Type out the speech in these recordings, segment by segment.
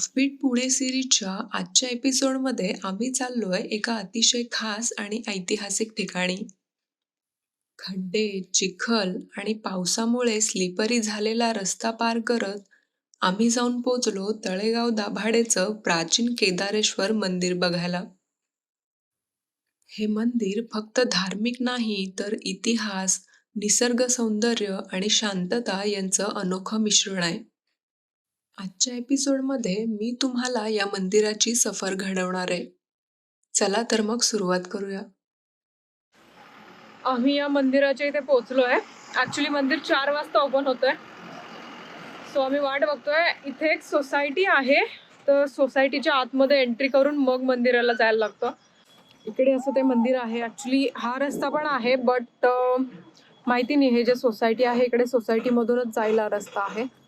Offbeat Pune सिरीजच्या आजच्या एपिसोडमध्ये आम्ही चाललोय एका अतिशय खास आणि ऐतिहासिक ठिकाणी. खड्डे, चिखल आणि पावसामुळे स्लिपरी झालेला रस्ता पार करत आम्ही जाऊन पोचलो तळेगाव दाभाडेचं प्राचीन केदारेश्वर मंदिर बघायला. हे मंदिर फक्त धार्मिक नाही तर इतिहास, निसर्ग सौंदर्य आणि शांतता यांचं अनोखं मिश्रण आहे. आजच्या एपिसोडमध्ये मी तुम्हाला या मंदिराची सफर घडवणार आहे. चला तर मग सुरुवात करूया. आम्ही या मंदिराच्या इथे पोहोचलोय. ऍक्च्युली मंदिर चार वाजता ओपन होतंय. सो आम्ही वाट बघतोय. इथे एक सोसायटी आहे. तर सोसायटीच्या आतमध्ये एंट्री करून मग मंदिराला जायला लागतं. इकडे असं ते मंदिर आहे. ऍक्च्युली हा रस्ता पण आहे बट माहिती नाही हे जे सोसायटी आहे इकडे सोसायटीमधूनच जायला रस्ता आहे.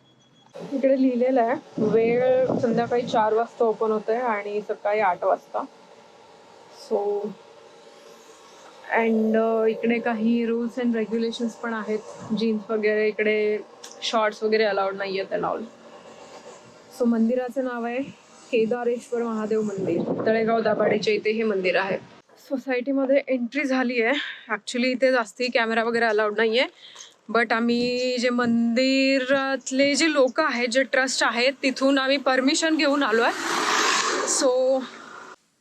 इकडे लिहिलेलं आहे. वेळ संध्याकाळी चार वाजता ओपन होते आणि सकाळी आठ वाजता. सो अँड इकडे काही रूल्स अँड रेग्युलेशन्स पण आहेत. जीन्स वगैरे इकडे शॉर्ट्स वगैरे अलाउड नाही आहेत अलाउड सो मंदिराचं नाव आहे केदारेश्वर महादेव मंदिर. तळेगाव दाभाडेच्या इथे हे मंदिर आहे. सोसायटीमध्ये एंट्री झाली आहे. ॲक्च्युली इथे जास्ती कॅमेरा वगैरे अलाउड नाही आहे बट आम्ही जे मंदिरातले जे लोक आहेत जे ट्रस्ट आहेत तिथून आम्ही परमिशन घेऊन आलो आहे सो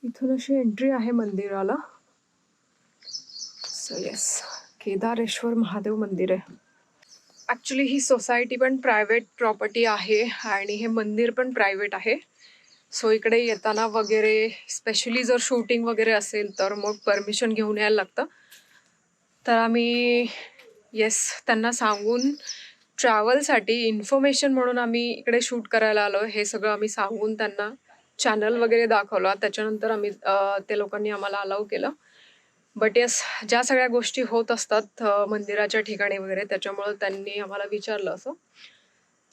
इथून अशी एंट्री आहे मंदिराला. सो येस केदारेश्वर महादेव मंदिर आहे. ॲक्च्युली ही सोसायटी पण प्रायव्हेट प्रॉपर्टी आहे आणि हे मंदिर पण प्रायव्हेट आहे. सो इकडे येताना वगैरे स्पेशली जर शूटिंग वगैरे असेल तर मग परमिशन घेऊन यायला लागतं. तर आम्ही येस त्यांना सांगून ट्रॅव्हलसाठी इन्फॉर्मेशन म्हणून आम्ही इकडे शूट करायला आलो. हे सगळं आम्ही सांगून त्यांना चॅनल वगैरे दाखवला. त्याच्यानंतर आम्ही ते लोकांनी आम्हाला अलाव केलं. बट येस ज्या सगळ्या गोष्टी होत असतात मंदिराच्या ठिकाणी वगैरे त्याच्यामुळं त्यांनी आम्हाला विचारलं असं.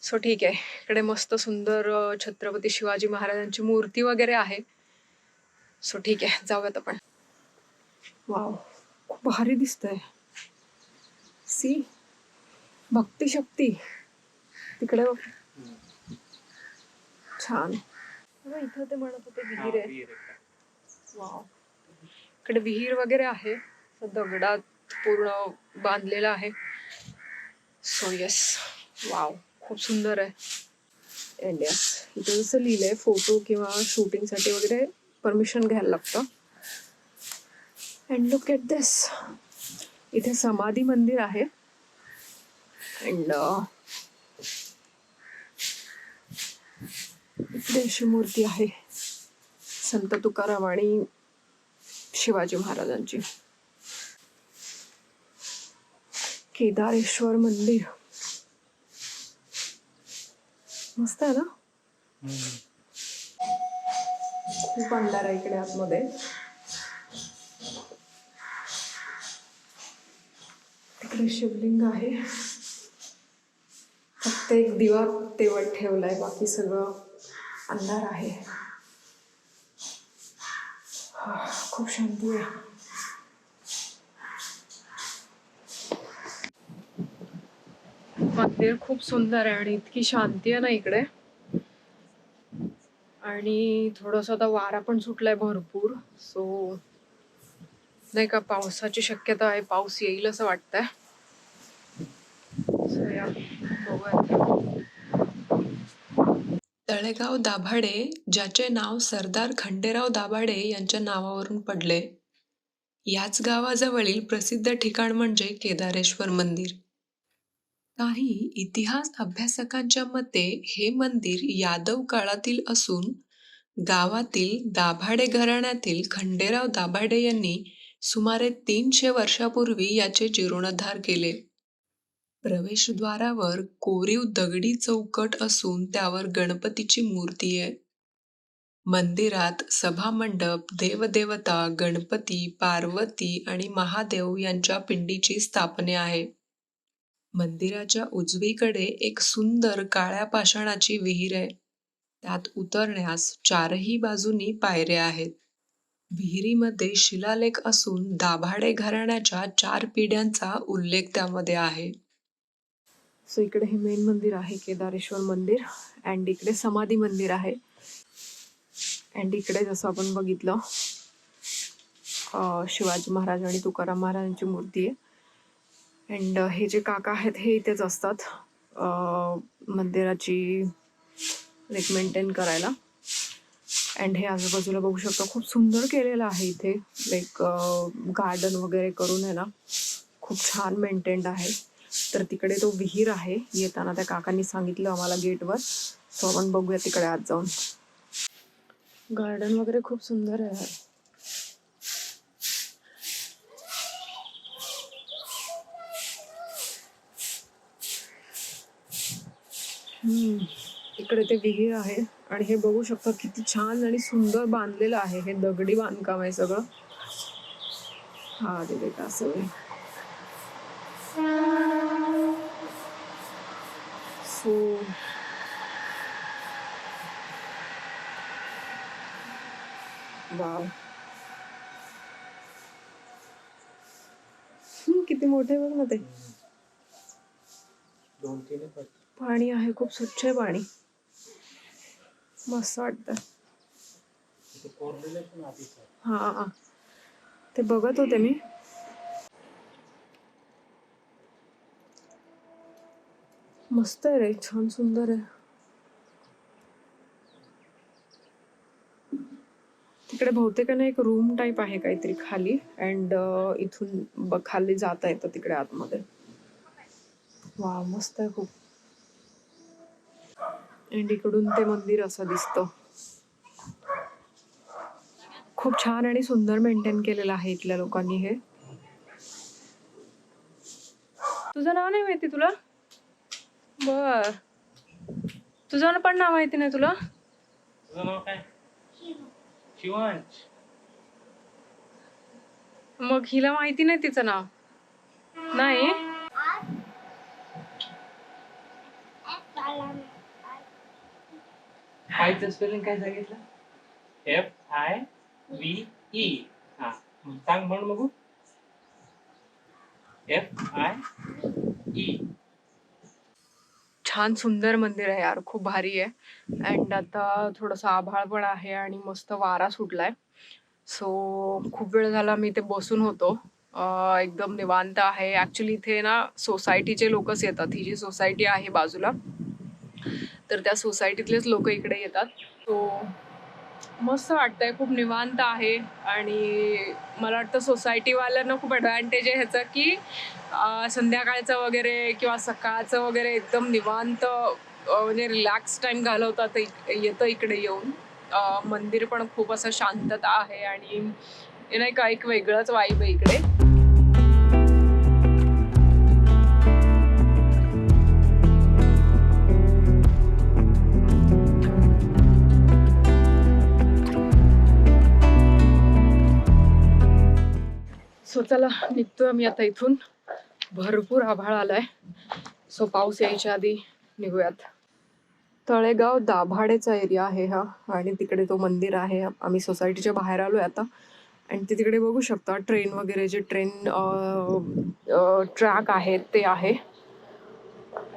सो ठीक आहे. इकडे मस्त सुंदर छत्रपती शिवाजी महाराजांची मूर्ती वगैरे आहे. सो ठीक आहे. जाऊयात आपण. वाव खूप भारी दिसतंय. सी. भक्ती शक्ती तिकडे बघ. छान. इथं ते म्हणत होते विहीर आहे. वाव. इकडे विहीर वगैरे आहे. असं दगडात पूर्ण बांधलेलं आहे. So yes wow. खूप सुंदर आहे. अँड येस इथे जसं लिहिलंय फ़ोटो किंवा शूटिंगसाठी वगैरे परमिशन घ्यायला लागतं. अँड लुक एट दिस इथे समाधी मंदिर आहे. अँड इकडे अशी मूर्ती आहे. संत तुकाराम आणि शिवाजी महाराजांची. केदारेश्वर मंदिर. मस्त आहे ना? खूप अंधार आहे इकडे आतमध्ये. तिकडे शिवलिंग आहे. फक्त एक दिवा तेवट ठेवलाय बाकी सगळं अंधार आहे. हा, खूप शांती आहे. मंदिर खूप सुंदर आहे आणि इतकी शांती आहे ना इकडे. आणि थोडस आता वारा पण सुटलाय भरपूर सो नाही का पावसाची शक्यता आहे पाऊस येईल असं वाटतंय. तळेगाव दाभाडे ज्याचे नाव सरदार खंडेराव दाभाडे यांच्या नावावरून पडले. याच गावाजवळील प्रसिद्ध ठिकाण म्हणजे केदारेश्वर मंदिर. काही इतिहास अभ्यासकांच्या मते हे मंदिर यादव काळातील असून गावातील दाभाडे घराण्यातील खंडेराव दाभाडे यांनी सुमारे तीनशे वर्षापूर्वी याचे जीर्णोद्धार केले. प्रवेशद्वारावर कोरीव दगडी चौकट असून त्यावर गणपतीची मूर्ती आहे. मंदिरात सभामंडप देवदेवता गणपती पार्वती आणि महादेव यांच्या पिंडीची स्थापने आहे. मंदिराच्या उजवीकडे एक सुंदर काळ्या पाषाणाची विहीर आहे. त्यात उतरण्यास चारही बाजूनी पायऱ्या आहेत. विहिरीमध्ये शिलालेख असून दाभाडे घराण्याच्या चार पिढ्यांचा उल्लेख त्यामध्ये आहे. सो इकडे हे मेन मंदिर आहे केदारेश्वर मंदिर अँड इकडे समाधी मंदिर आहे. अँड इकडे जसं आपण बघितलं शिवाजी महाराज आणि तुकाराम महाराजांची मूर्ती आहे. अँड हे जे काका आहेत हे इथेच असतात मंदिराची लाईक मेंटेन करायला. अँड हे आजूबाजूला बघू शकता. खूप सुंदर केलेलं आहे इथे. लाईक गार्डन वगैरे करून आहे ना. खूप छान मेंटेन्ड आहे. तर तिकडे तो विहीर आहे. येताना त्या काकांनी सांगितलं आम्हाला गेटवर. सो आपण बघूया तिकडे आत जाऊन. गार्डन वगैरे खूप सुंदर आहे. हम्म. इकडे ते विहीर आहे आणि हे बघू शकता किती छान आणि सुंदर बांधलेलं आहे. हे दगडी बांधकाम आहे सगळं. हा तिथे का असं. सो वाव किती मोठे बघ ना ते. पाणी आहे खूप स्वच्छ आहे पाणी. मस्त वाटतं. हा ते बघत होते मी. मस्त आहे रे छान सुंदर आहे. तिकडे बहुतेक ना एक रूम टाईप आहे काहीतरी खाली अँड इथून ब- खाली जाता येतं तिकडे आतमध्ये. वा मस्त आहे खूप. अँड इकडून ते मंदिर असं दिसतं. खूप छान आणि सुंदर मेंटेन केलेलं आहे इथल्या लोकांनी हे. तुझं नाव नाही माहिती तुला? बर. तुझं पण नाव माहिती नाही तुला? तुझं नाव काय? शिवांश. मग हिला माहिती नाही तिचं नाव? नाही? आयचं स्पेलिंग काय सांगितलं? एफ आय व्ही ई हा. मग सांग म्हण बघू एफ आय ई छान सुंदर मंदिर आहे यार खूप भारी आहे. अँड आता थोडंसं आभाळ पण आहे आणि मस्त वारा सुटलाय. सो खूप वेळ झाला मी इथे बसून होतो. एकदम निवांत आहे. ऍक्च्युली इथे ना सोसायटीचे लोकच येतात. ही जी सोसायटी आहे बाजूला तर त्या सोसायटीतलेच लोक इकडे येतात. सो मस्त वाटतंय खूप निवांत आहे. आणि मला वाटतं सोसायटीवाल्यांना खूप ॲडव्हान्टेज आहे ह्याचं की संध्याकाळचं वगैरे किंवा सकाळचं वगैरे एकदम निवांत म्हणजे रिलॅक्स टाईम घालवतात इक- येतं इकडे येऊन. मंदिर पण खूप असं शांतता आहे आणि हे नाही का एक वेगळंच वाईब आहे इकडे. सो चला निघतोय मी आता इथून. भरपूर आभाळ आलाय. सो पाऊस यायच्या आधी निघूयात. तळेगाव दाभाडेचा एरिया आहे हा आणि तिकडे तो मंदिर आहे. आम्ही सोसायटीच्या बाहेर आलोय आता. आणि ते तिकडे बघू शकता ट्रेन वगैरे जे ट्रेन ट्रॅक आहेत ते आहे.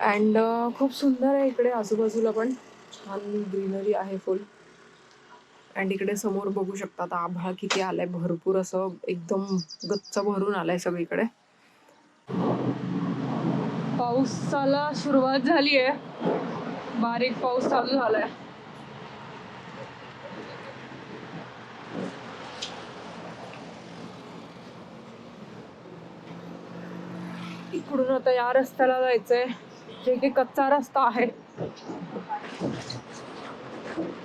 अँड खूप सुंदर आहे इकडे आजूबाजूला पण. छान ग्रीनरी आहे फुल अँड इकडे समोर बघू शकता आभाळ किती आलाय भरपूर असं एकदम गच्च भरून आलाय सगळीकडे. पावसाला सुरुवात झाली आहे बारीक पाऊस चालू झालाय. इकडून आता या रस्त्याला जायचंय. जे की कच्चा रस्ता आहे.